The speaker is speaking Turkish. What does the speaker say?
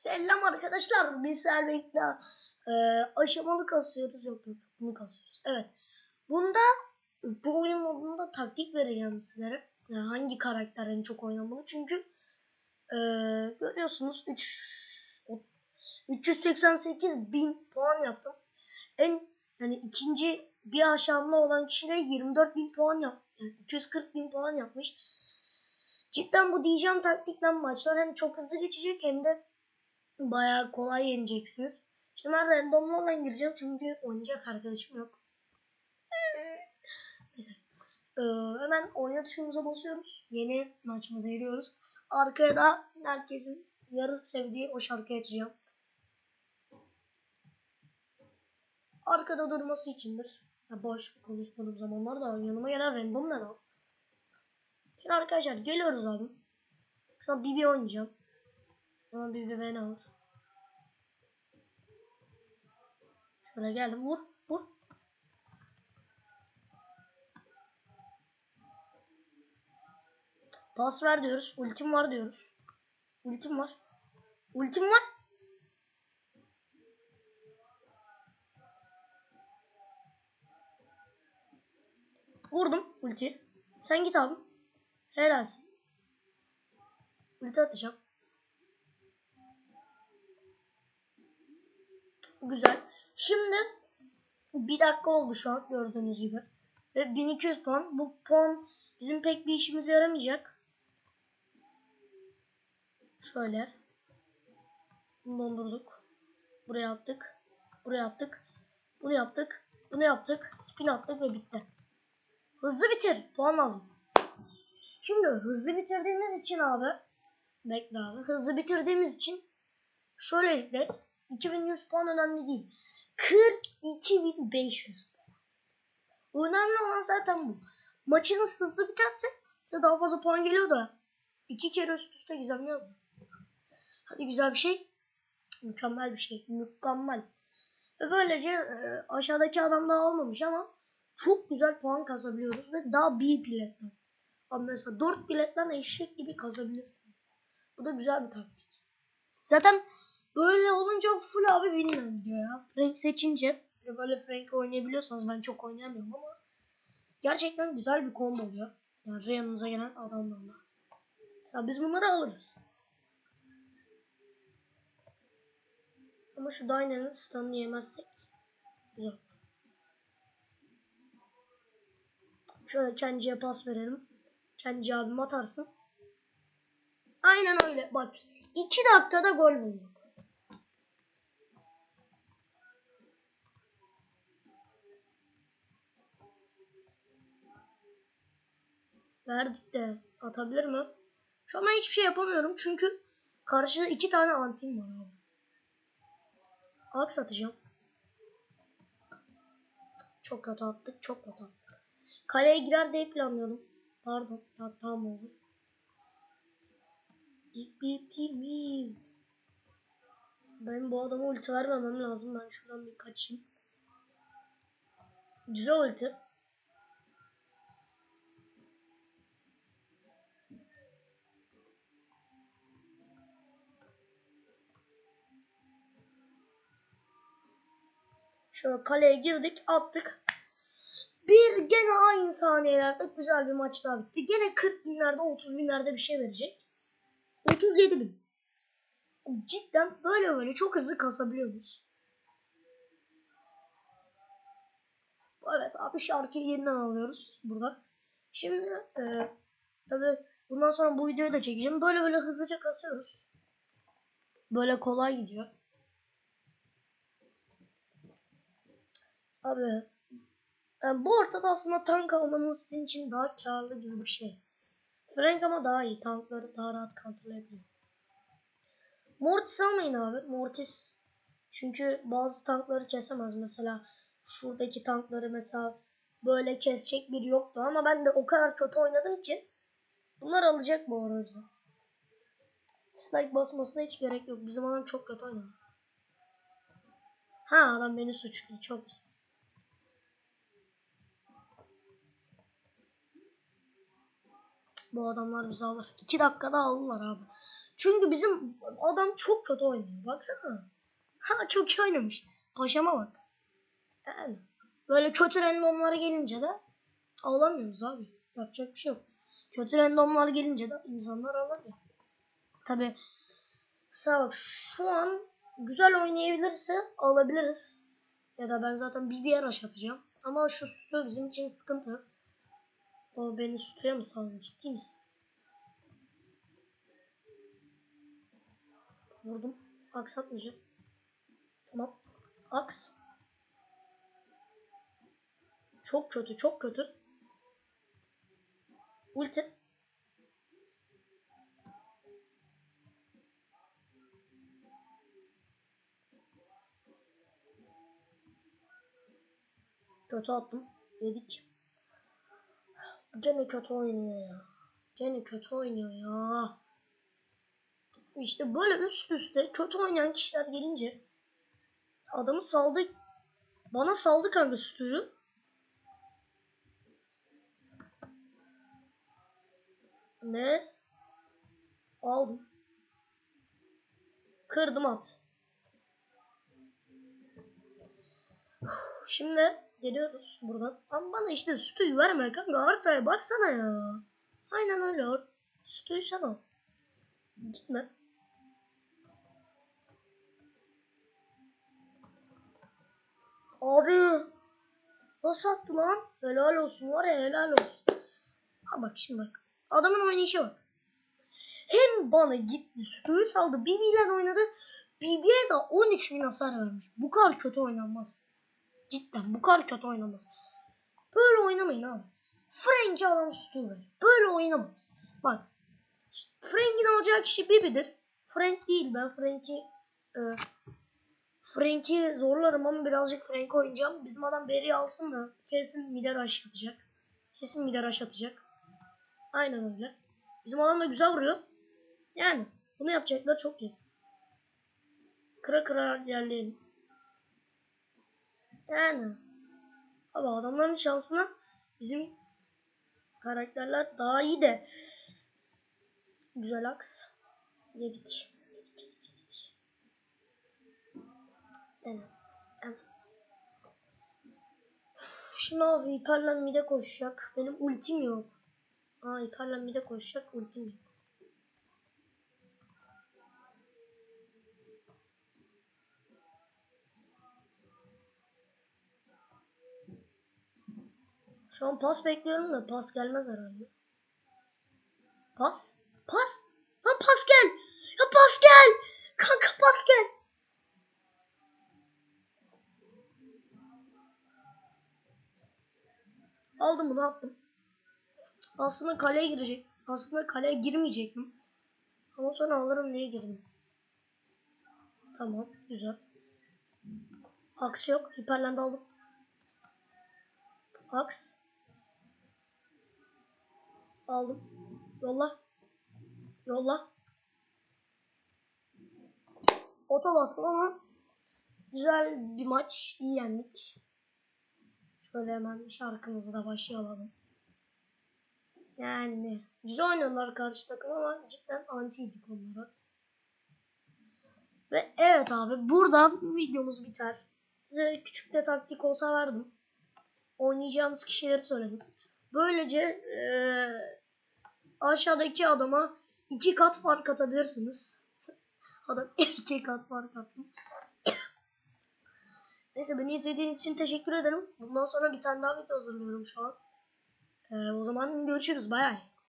Selam arkadaşlar. Biz Servek'te e, aşamalı kasıyoruz. Yok yok bunu kasıyoruz. Evet. Bunda bu oyun modunda taktik vereceğim sizlere. Yani hangi karakter en çok oynamalı. Çünkü e, görüyorsunuz 3 388 bin puan yaptım. En yani ikinci bir aşamlı olan kişi de 24 bin puan yap. Yani 240 bin puan yapmış. Cidden bu diyeceğim taktikten maçlar hem çok hızlı geçecek hem de bayağı kolay yeneceksiniz. Şimdi ben randomlarla gireceğim çünkü oynayacak arkadaşım yok. Neyse. Ee, hemen oyna tuşumuza basıyoruz. Yeni maçımıza giriyoruz. Arkaya da herkesin yarısı sevdiği o şarkıyı açacağım. Arkada durması içindir. Ya boş konuşmadığım zamanlarda yanıma gelen random ne lan? Şimdi arkadaşlar geliyoruz abi. Şu an BB oynayacağım. Ama BB beni alır. Şöyle geldim. Vur. Vur. Pas ver diyoruz. Ultim var diyoruz. Ultim var. Ultim var. Vurdum ulti. Sen git abi. Helalsin. Ulti atacağım. Güzel. Şimdi bir dakika oldu şu an gördüğünüz gibi. Ve 1200 puan. Bu puan bizim pek bir işimize yaramayacak. Şöyle. Bunu dondurduk. Buraya attık. Buraya attık. Bunu yaptık. Bunu yaptık. Spin attık ve bitti. Hızlı bitir. Puan lazım. Şimdi hızlı bitirdiğimiz için abi bekle abi. Hızlı bitirdiğimiz için şöylelikle 2100 puan önemli değil. 42500 puan. Önemli olan zaten bu. Maçınız hızlı biterse size daha fazla puan geliyor da iki kere üst üste gizem yazın. Hadi güzel bir şey. Mükemmel bir şey. Mükemmel. Ve böylece e, aşağıdaki adam daha almamış ama çok güzel puan kazabiliyoruz ve daha bir biletten. Abi mesela 4 biletten eşek gibi kazabilirsiniz. Bu da güzel bir taktik. Zaten böyle olunca full abi bilmiyorum diyor ya. Frank seçince ve böyle Frank oynayabiliyorsanız ben çok oynayamıyorum ama gerçekten güzel bir combo oluyor. Yani yanınıza gelen adamlarla. Mesela biz bunları alırız. Ama şu Dyne'nin stun'ını yemezsek güzel. Şöyle Kenji'ye pas verelim. Kenji abim atarsın. Aynen öyle. Bak 2 dakikada gol bulduk. Verdik de atabilir mi? Şu an ben hiçbir şey yapamıyorum çünkü karşıda iki tane antim var abi. Aks atacağım. Çok kötü attık, çok kötü attık. Kaleye girer diye planlıyordum. Pardon, ya, tamam oldu. Bitimiz. Ben bu adama ulti vermemem lazım. Ben şuradan bir kaçayım. Güzel ulti. Şöyle kaleye girdik, attık. Bir gene aynı saniyelerde güzel bir maç daha bitti. Gene 40 binlerde 30 binlerde bir şey verecek. 37 bin. Cidden böyle böyle çok hızlı kasabiliyoruz. Evet abi şarkıyı yeniden alıyoruz burada. Şimdi e, tabi bundan sonra bu videoyu da çekeceğim. Böyle böyle hızlıca kasıyoruz. Böyle kolay gidiyor. Abi yani bu ortada aslında tank almanız sizin için daha karlı gibi bir şey. Frank ama daha iyi. Tankları daha rahat kontrolleyebiliyor. Mortis almayın abi. Mortis çünkü bazı tankları kesemez. Mesela şuradaki tankları mesela böyle kesecek biri yoktu ama ben de o kadar kötü oynadım ki bunlar alacak bu arada. Dislike basmasına hiç gerek yok. Bizim adam çok kötü oynadı. Ha adam beni suçluyor. Çok güzel. Bu adamlar bizi alır. 2 dakikada alırlar abi. Çünkü bizim adam çok kötü oynuyor. Baksana. Ha çok iyi oynamış. Paşama bak. Yani böyle kötü randomlara gelince de alamıyoruz abi. Yapacak bir şey yok. Kötü randomlar gelince de insanlar alamıyor. Tabi mesela bak şu an güzel oynayabilirse alabiliriz. Ya da ben zaten BBR rush yapacağım. Ama şu sütü bizim için sıkıntı. O beni sütüye mi saldın? Ciddi misin? Vurdum. Aks atmayacağım. Tamam. Aks. Çok kötü, çok kötü. Ulti. Kötü attım. Yedik. Gene kötü oynuyor ya. Gene kötü oynuyor ya. İşte böyle üst üste kötü oynayan kişiler gelince adamı saldı. Bana saldı kanka sütüyü. Ne? Aldım. Kırdım at. Şimdi geliyoruz buradan. Ama bana işte sütüyü verme kanka. Haritaya baksana ya. Aynen öyle. Sütüyü sen al. Gitme. Abi. Nasıl attı lan? Helal olsun var ya helal olsun. Ha bak şimdi bak. Adamın oynayışı bak. Hem bana gitti sütüyü saldı. BB ile oynadı. BB'ye de 13 bin hasar vermiş. Bu kadar kötü oynanmaz. Cidden bu kadar kötü oynamaz. Böyle oynamayın abi. Frank'i adam sütü ver. Böyle oynama. Bak. Frank'in alacağı kişi Bibi'dir. Frank değil ben Frank'i e, Frank'i zorlarım ama birazcık Frank oynayacağım. Bizim adam Berry alsın da kesin mider atacak. Kesin mider atacak. Aynen öyle. Bizim adam da güzel vuruyor. Yani bunu yapacaklar çok kesin. Kıra kıra ilerleyelim. Yani. Abi adamların şansına bizim karakterler daha iyi de. Güzel aks. Yedik. Yedik yedik yedik. Enemez. Enemez. Uf, Şimdi abi Hiperlen mide koşacak. Benim ultim yok. Aa Hiperlen mide koşacak. Ultim yok. Şu an pas bekliyorum da pas gelmez herhalde. Pas? Pas? Lan pas gel! Ya pas gel! Kanka pas gel! Aldım bunu attım. Aslında kaleye girecek. Aslında kaleye girmeyecektim. Ama sonra alırım diye girdim. Tamam güzel. Aks yok. Hiperland aldım. Aks. Aldım. Yolla. Yolla. Oto bastım ama güzel bir maç. iyi yendik. Şöyle hemen şarkımızı da başlayalım. Yani güzel oynuyorlar karşı takım ama cidden antiydik onlara. Ve evet abi burada videomuz biter. Size küçük de taktik olsa verdim. Oynayacağımız kişileri söyledim. Böylece eee, aşağıdaki adama iki kat fark atabilirsiniz. Adam iki kat fark attı. Neyse beni izlediğiniz için teşekkür ederim. Bundan sonra bir tane daha video hazırlıyorum şu an. Ee, o zaman görüşürüz. Bay bay.